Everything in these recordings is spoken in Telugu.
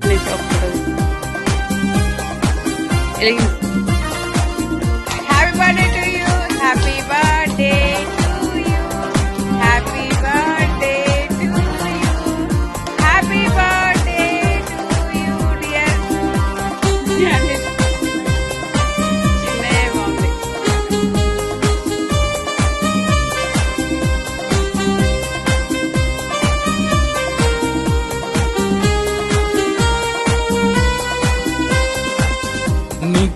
Please,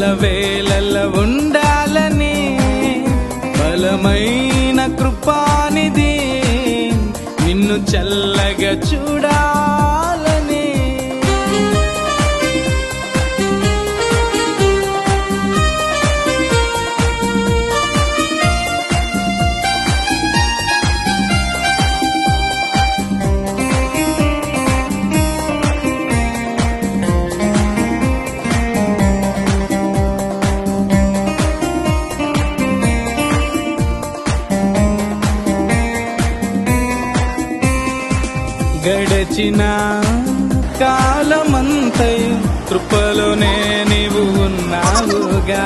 ఎల్లవేళల ఉండాలని బలమైన కృపానిది నిన్ను చల్లగా చూడాలి గడచిన కాలమంతై కృపలోనే నీవు ఉన్నావుగా.